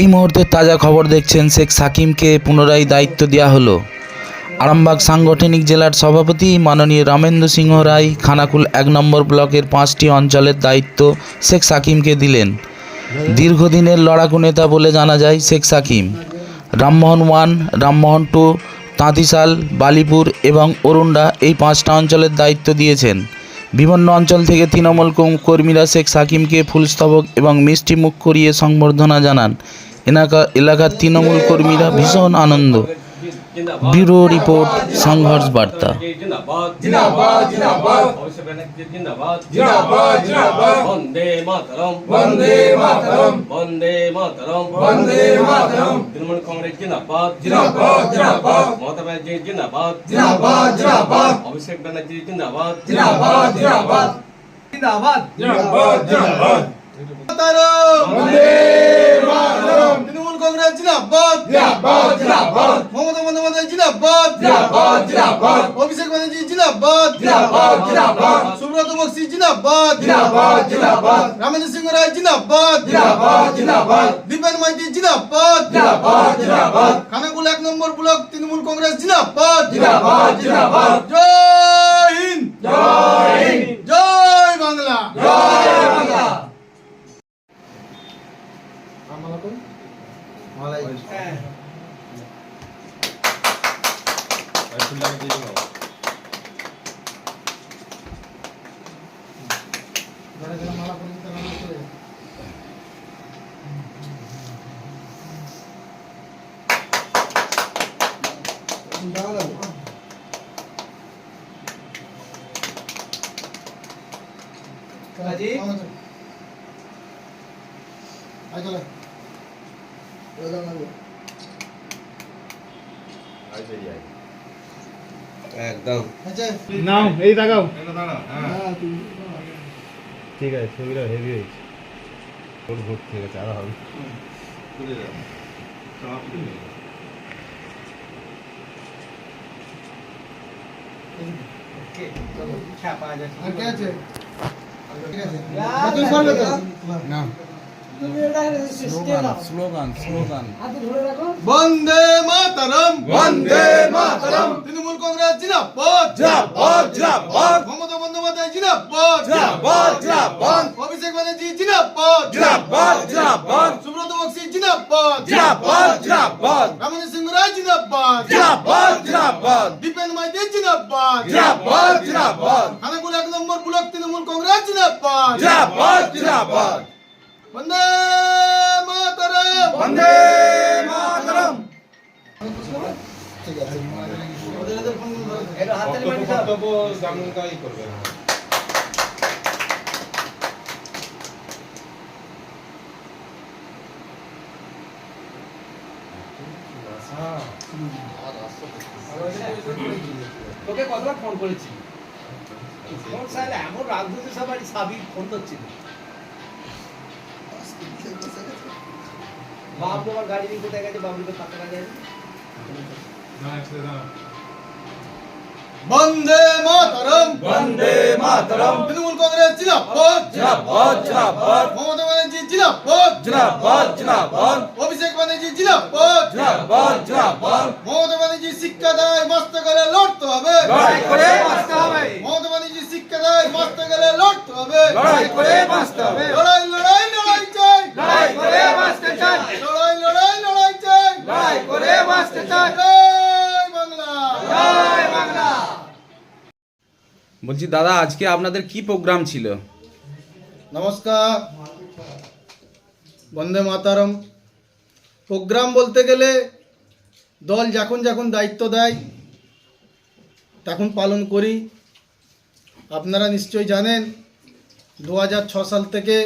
এই মুহূর্তের তাজা খবর দেখছেন শেখ সাকিমকে পুনরায় দায়িত্ব দেওয়া হলো। আরামবাগ সাংগঠনিক জেলার সভাপতি মাননীয় রামেন্দ্র সিংহ রায় খানাকুল এক নম্বর ব্লকের পাঁচটি অঞ্চলের দায়িত্ব শেখ সাকিমকে দিলেন। দীর্ঘদিনের লড়াকু নেতা বলে জানা যায় শেখ সাকিম। রামমোহন ওয়ান, রামমোহন টু, তাঁতিশাল, বালিপুর এবং অরুণ্ডা এই পাঁচটা অঞ্চলের দায়িত্ব দিয়েছেন। বিভিন্ন অঞ্চল থেকে তৃণমূল কর্মীরা শেখ সাকিমকে ফুলস্তবক এবং মিষ্টি মুখ করিয়ে সংবর্ধনা জানান। এলাকা এলাকার তৃণমূল কর্মীরা ভীষণ আনন্দ। ব্যুরো রিপোর্ট সংঘর্ষ বার্তা। তৃণমূল কংগ্রেস জিন্দাবাদ মমতা ব্যানার্জি জিন্দাবাদ। জিন্দাবাদ জিন্দাবাদ। অভিষেক ব্যানার্জি জিন্দাবাদ জিন্দাবাদ। জিন্দাবাদ জিন্দাবাদ জিন্দাবাদ জিন্দাবাদ তৃণমূল কংগ্রেস জিন্দাবাদ। জিন্দাবাদ জিন্দাবাদ। মমতা বন্দ্যোপাধ্যায় জিন্দাবাদ। জিন্দাবাদ জিন্দাবাদ। অভিষেক ব্যানার্জি জিন্দাবাদ। জিন্দাবাদ জিন্দাবাদ। সুব্রত বক্সি জিন্দাবাদ। জিন্দাবাদ জিন্দাবাদ। রামেন্দ্র সিংহ রায় জিন্দাবাদ। জিন্দাবাদ জিন্দাবাদ। দীপেন মাইতি জিন্দাবাদ। জিন্দাবাদ জিন্দাবাদ। খানাকুল এক নম্বর ব্লক তৃণমূল কংগ্রেস জিন্দাবাদ। জিন্দাবাদ জিন্দাবাদ। জয় হিন্দ। জয় হিন্দ। হ্যাঁ Allí. Ahí está. নাও এই তাকাও। ঠিক আছে ছবিটা হেভি হয়েছে। ওর ভোট ঠিক আছে? আরও হবে স্লোগান বন্দে মাতরম বন্দে মাতরম। তৃণমূল কংগ্রেস জিন্দাবাদ জিন্দাবাদ। জিন্দাবাদ। মমতা বন্দ্যোপাধ্যায় জিন্দাবাদ। জিন্দাবাদ জিন্দাবাদ। অভিষেক ব্যানার্জি জিন্দাবাদ। জিন্দাবাদ জিন্দাবাদ। সুব্রত বক্সি জিন্দাবাদ। জিন্দাবাদ জিন্দাবাদ। রামেন্দ্র সিংহ রায় জিন্দাবাদ। জিন্দাবাদ জিন্দাবাদ। দীপেন মাইতি জিন্দাবাদ। জিন্দাবাদ জিন্দাবাদ। খানাকুল এক নম্বর ব্লক তৃণমূল কংগ্রেস জিন্দাবাদ। জিন্দাবাদ জিন্দাবাদ। বন্দে মাতরম। বন্দে মাতরম। তোকে কতবার ফোন করেছি? ফোন স্যার এমন রাজনীতি সবারই সাবিক ফোন করছিল বাবু আমার গাড়ি নিয়ে কোথায় গেছে? বাবুকে পাতা লাগে বন্দে মাতরম। বন্দে মাতরম। তৃণমূল কংগ্রেস জিন্দাবাদ। জিন্দাবাদ জিন্দাবাদ। মমতা ব্যানার্জি জিন্দাবাদ। জিন্দাবাদ জিন্দাবাদ। অভিষেক ব্যানার্জি জিন্দাবাদ। জিন্দাবাদ জিন্দাবাদ। মমতা ব্যানার্জি শিক্ষা দেয় মাস্তে গেলে লড়তে হবে। লড়াই করে বাঁচতে হবে। মমতা ব্যানার্জি শিক্ষা দেয় মাস্তে গেলে লড়তে হবে। লড়াই করে বাঁচতে হবে। লড়াই লড়াই লড়াই চাই। লড়াই করে চাই লড়াই লড়াই লড়াই চাই। লড়াই করে বাঁচতে চাই। জয় বাংলা। জয় বাংলা। বলছি দাদা আজকে আপনাদের কি প্রোগ্রাম ছিল? নমস্কার। বন্দে মাতারম। প্রোগ্রাম বলতে গেলে দল যখন যখন দায়িত্ব দেয় তখন পালন করি। আপনারা নিশ্চয়ই জানেন দুই হাজার ছয় সাল থেকে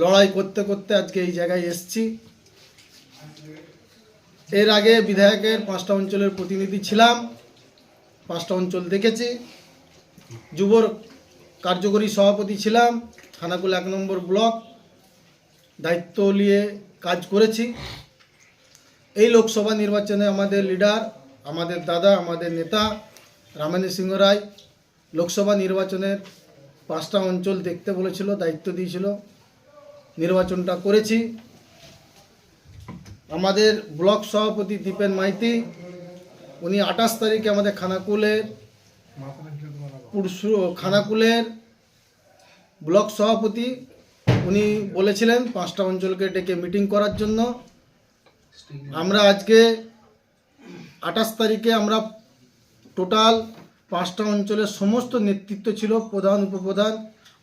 লড়াই করতে করতে আজকে এই জায়গায় এসছি। এর আগে বিধায়কের পাঁচটা অঞ্চলের প্রতিনিধি ছিলাম, পাঁচটা অঞ্চল দেখেছি। যুবর কার্যকরী সভাপতি ছিলাম খানাকুল এক নম্বর ব্লক, দায়িত্ব নিয়ে কাজ করেছি। এই লোকসভা নির্বাচনে আমাদের লিডার, আমাদের দাদা, আমাদের নেতা রামেন্দ্র সিংহ রায় লোকসভা নির্বাচনের পাঁচটা অঞ্চল দেখতে বলেছিল, দায়িত্ব দিয়েছিল। নির্বাচনটা করেছি। আমাদের ব্লক সভাপতি দীপেন মাইতি, উনি আঠাশ তারিখে আমাদের খানাকুলের, পুরসু, খানাকুলের ব্লক সভাপতি, উনি বলেছিলেন পাঁচটা অঞ্চলকে ডেকে মিটিং করার জন্য। আমরা আজকে আঠাশ তারিখে আমরা টোটাল পাঁচটা অঞ্চলের সমস্ত নেতৃত্ব ছিল প্রধান, উপপ্রধান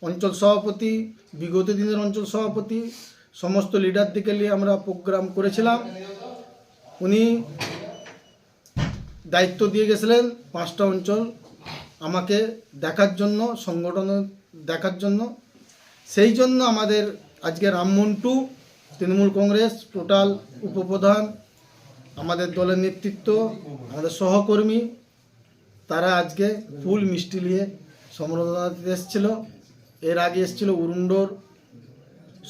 অঞ্চল সভাপতি, বিগত দিনের অঞ্চল সভাপতি, সমস্ত লিডারদিকে নিয়ে আমরা প্রোগ্রাম করেছিলাম। উনি দায়িত্ব দিয়ে গেছিলেন পাঁচটা অঞ্চল আমাকে দেখার জন্য, সংগঠন দেখার জন্য। সেই জন্য আমাদের আজকে রামমন্টু তৃণমূল কংগ্রেস, টোটাল উপপ্রধান, আমাদের দলের নেতৃত্ব, আমাদের সহকর্মী, তারা আজকে ফুল মিষ্টি নিয়ে সম্বর্ধনা এসেছিল। এর আগে এসেছিল উরুন্ডোর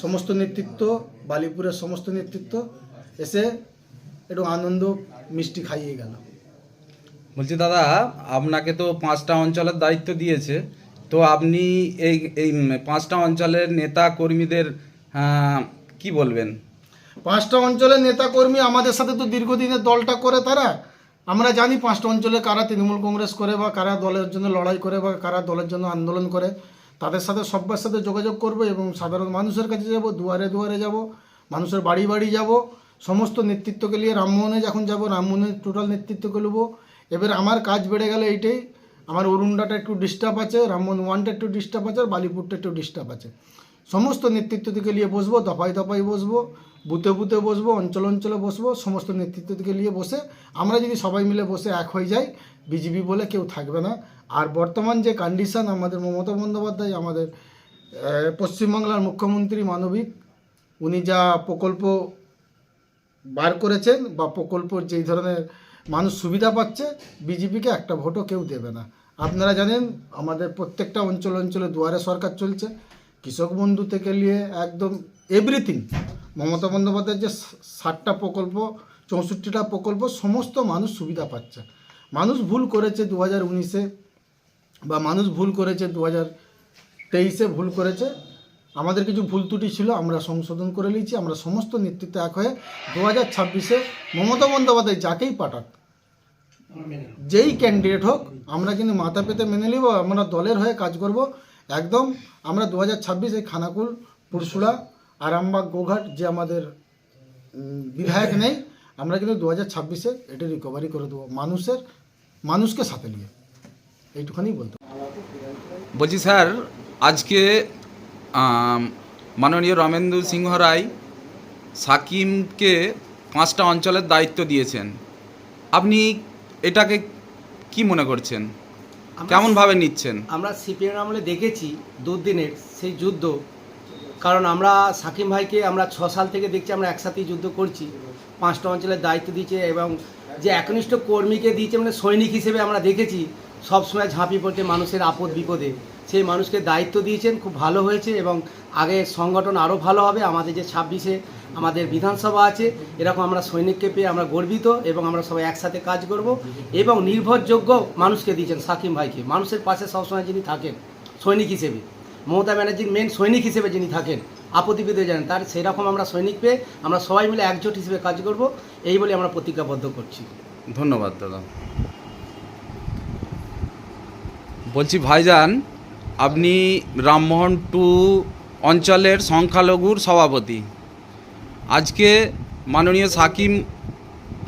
সমস্ত নেতৃত্ব বালিপুরের সমস্ত নেতৃত্ব এসে একটু আনন্দ মিষ্টি খাইয়ে গেল। বলছি দাদা আপনাকে তো পাঁচটা অঞ্চলের দায়িত্ব দিয়েছে। তো আপনি এই এই পাঁচটা অঞ্চলের নেতা কর্মীদের কি বলবেন? পাঁচটা অঞ্চলের নেতাকর্মী আমাদের সাথে তো দীর্ঘদিনের দলটা করে তারা। আমরা জানি পাঁচটা অঞ্চলে কারা তৃণমূল কংগ্রেস করে বা কারা দলের জন্য লড়াই করে বা কারা দলের জন্য আন্দোলন করে। তাদের সাথে সবার সাথে যোগাযোগ করব এবং সাধারণ মানুষের কাছে যাব, দুয়ারে দুয়ারে যাব, মানুষের বাড়ি বাড়ি যাব, সমস্ত নেতৃত্বকে নিয়ে রামমোহনে যখন যাব রামমোহনের টোটাল নেতৃত্বকে নেব এবার আমার কাজ বেড়ে গেলে এইটাই। আমার অরুণডাটা একটু ডিস্টার্ব আছে, রামমোহন ওয়ানটা একটু ডিস্টার্ব আছে, আর বালিপুরটা একটু ডিস্টার্ব আছে। সমস্ত নেতৃত্ব থেকে নিয়ে বসবো, দফায় দফায় বসবো, বুথে বুতে বসবো, অঞ্চল অঞ্চলে বসবো, সমস্ত নেতৃত্ব থেকে নিয়ে বসে আমরা যদি সবাই মিলে বসে এক হয়ে যাই, বিজেপি বলে কেউ থাকবে না। আর বর্তমান যে কন্ডিশন আমাদের মমতা বন্দ্যোপাধ্যায়, আমাদের পশ্চিমবাংলার মুখ্যমন্ত্রী মানবিক, উনি যা প্রকল্প বার করেছেন বা প্রকল্প যেই ধরনের মানুষ সুবিধা পাচ্ছে, বিজেপিকে একটা ভোটও কেউ দেবে না। আপনারা জানেন, আমাদের প্রত্যেকটা অঞ্চল অঞ্চলে দুয়ারে সরকার চলছে। কৃষক বন্ধু থেকে নিয়ে একদম এভরিথিং মমতা বন্দ্যোপাধ্যায়ের যে ষাটটা প্রকল্প, চৌষট্টিটা প্রকল্প, সমস্ত মানুষ সুবিধা পাচ্ছে। মানুষ ভুল করেছে দু হাজার উনিশে। বা মানুষ ভুল করেছে দু হাজার তেইশে ভুল করেছে, আমাদের কিছু ভুল ত্রুটি ছিল, আমরা সংশোধন করে নিয়েছি, আমরা সমস্ত নেতৃত্ব এক হয়ে দু হাজার ছাব্বিশে মমতা বন্দ্যোপাধ্যায় যাকেই পাঠাক, যেই ক্যান্ডিডেট হোক, আমরা কিন্তু মাথা পেতে মেনে নিব, আমরা দলের হয়ে কাজ করব। একদম আমরা দু হাজার ছাব্বিশ খানাকুল পুরসুড়া আরামবাগ, গোঘাট যে আমাদের বিধায়ক নেই, আমরা কিন্তু দু হাজার ছাব্বিশে এটা রিকভারি করে দেবো, মানুষের, মানুষকে সাথে নিয়ে। এইটুখানি বলতে বলছি স্যার আজকে মাননীয় রমেন্দ্র সিংহ রায় সাকিমকে পাঁচটা অঞ্চলের দায়িত্ব দিয়েছেন। আপনি এটাকে কি মনে করছেন? কেমনভাবে নিচ্ছেন? আমরা সিপিএম আমলে দেখেছি দুদিনের সেই যুদ্ধ। কারণ আমরা সাকিম ভাইকে আমরা ছ সাল থেকে দেখছি আমরা একসাথেই যুদ্ধ করছি। পাঁচটা অঞ্চলের দায়িত্ব দিয়েছে এবং যে একনিষ্ঠ কর্মীকে দিয়েছে মানে সৈনিক হিসেবে আমরা দেখেছি। সবসময় ঝাঁপি পড়তে মানুষের আপদ বিপদে। সেই মানুষকে দায়িত্ব দিয়েছেন, খুব ভালো হয়েছে এবং আগে সংগঠন আরও ভালো হবে। আমাদের যে ছাব্বিশে আমাদের বিধানসভা আছে, এরকম আমরা সৈনিককে পেয়ে আমরা গর্বিত এবং আমরা সবাই একসাথে কাজ করব এবং নির্ভরযোগ্য মানুষকে দিয়েছেন সাকিম ভাইকে। মানুষের পাশে সবসময় যিনি থাকেন, সৈনিক হিসেবে। মমতা ব্যানার্জির মেন সৈনিক হিসেবে যিনি থাকেন, আপত্তি বিদে জানেন, তার সেরকম আমরা সৈনিক পেয়ে আমরা সবাই মিলে একজোট হিসেবে কাজ করব। এই বলে আমরা প্রতিজ্ঞাবদ্ধ করছি। ধন্যবাদ দাদা। বলছি, ভাইজান, আপনি রামমোহন টু অঞ্চলের সংখ্যালঘুর সভাপতি। আজকে মাননীয় সাকিম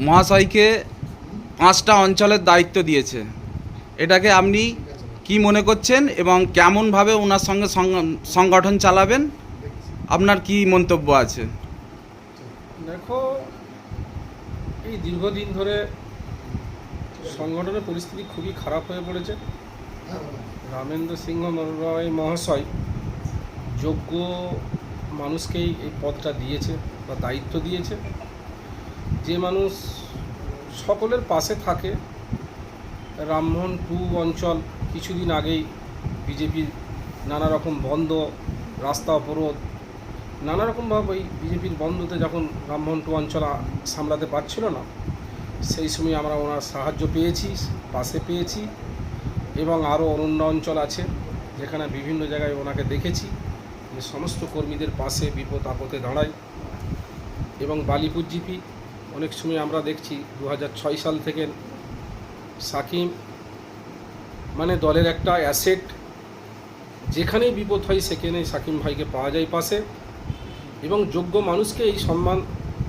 মহাশয়কে পাঁচটা অঞ্চলের দায়িত্ব দিয়েছে। এটাকে আপনি কি মনে করছেন এবং কেমনভাবে ওনার সঙ্গে সংগঠন চালাবেন? আপনার কি মন্তব্য আছে? দেখো, এই দীর্ঘদিন ধরে সংগঠনের পরিস্থিতি খুবই খারাপ হয়ে পড়েছে। রামেন্দ্র সিংহ রায় মহাশয় যোগ্য মানুষকেই এই পদটা দিয়েছে বা দায়িত্ব দিয়েছে। যে মানুষ সকলের পাশে থাকে, রামমোহন টু অঞ্চল কিছুদিন আগেই বিজেপির নানা রকম বন্ধ, রাস্তা অবরোধ নানা রকমভাবে ওই বিজেপির বন্ধতে যখন রামমোহন টু অঞ্চল সামলাতে পারছিল না, সেই সময় আমরা ওনার সাহায্য পেয়েছি, পাশে পেয়েছি। এবং আরও অন্য অঞ্চল আছে, যেখানে বিভিন্ন জায়গায় ওনাকে দেখেছি। যে সমস্ত কর্মীদের পাশে বিপদ আপদে দাঁড়ায়। এবং বালিপুর জিপি, অনেক সময় আমরা দেখছি দু সাল থেকে সাকিম মানে দলের একটা অ্যাসেট যেখানেই বিপদ হয়, সেখানেই সাকিম ভাইকে পাওয়া যায় পাশে। এবং যোগ্য মানুষকে এই সম্মান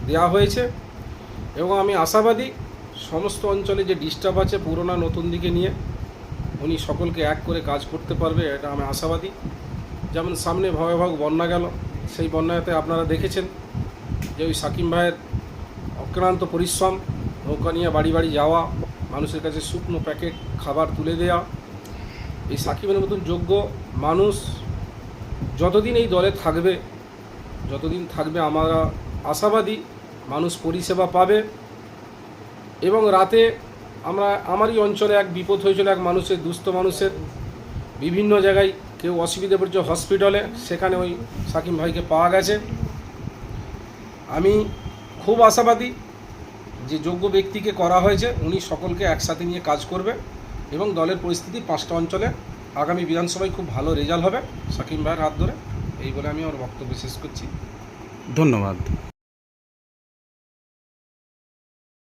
দেওয়া হয়েছে। এবং আমি আশাবাদী, সমস্ত অঞ্চলে যে ডিস্টার্ব আছে পুরোনো নতুন দিকে নিয়ে উনি সকলকে এক করে কাজ করতে পারবে, এটা আমি আশাবাদী। যেমন সামনে ভয়াবহ বন্যা গেল, সেই বন্যাতে আপনারা দেখেছেন যে ওই সাকিম ভাইয়ের অক্লান্ত পরিশ্রম, নৌকা নিয়ে বাড়ি বাড়ি যাওয়া, মানুষের কাছে শুকনো প্যাকেট, খাবার তুলে দেওয়া এই সাকিবের মতন যোগ্য মানুষ যতদিন এই দলে থাকবে, যতদিন থাকবে আমরা আশাবাদী, মানুষ পরিষেবা পাবে এবং রাতে আমরা, আমারই অঞ্চলে এক বিপদ হয়েছিল এক মানুষের, দুস্থ মানুষের। বিভিন্ন জায়গায় কেউ অসুবিধা পড়ছে হসপিটালে, সেখানে ওই সাকিম ভাইকে পাওয়া গেছে। আমি খুব আশাবাদী যে যোগ্য ব্যক্তিকে করা হয়েছে, উনি সকলকে একসাথে নিয়ে কাজ করবে এবং দলের পরিস্থিতি পাঁচটা অঞ্চলে আগামী বিধানসভায় খুব ভালো রেজাল্ট হবে সাকিম ভাইয়ের হাত ধরে। এই বলে আমি আমার বক্তব্য শেষ করছি। ধন্যবাদ।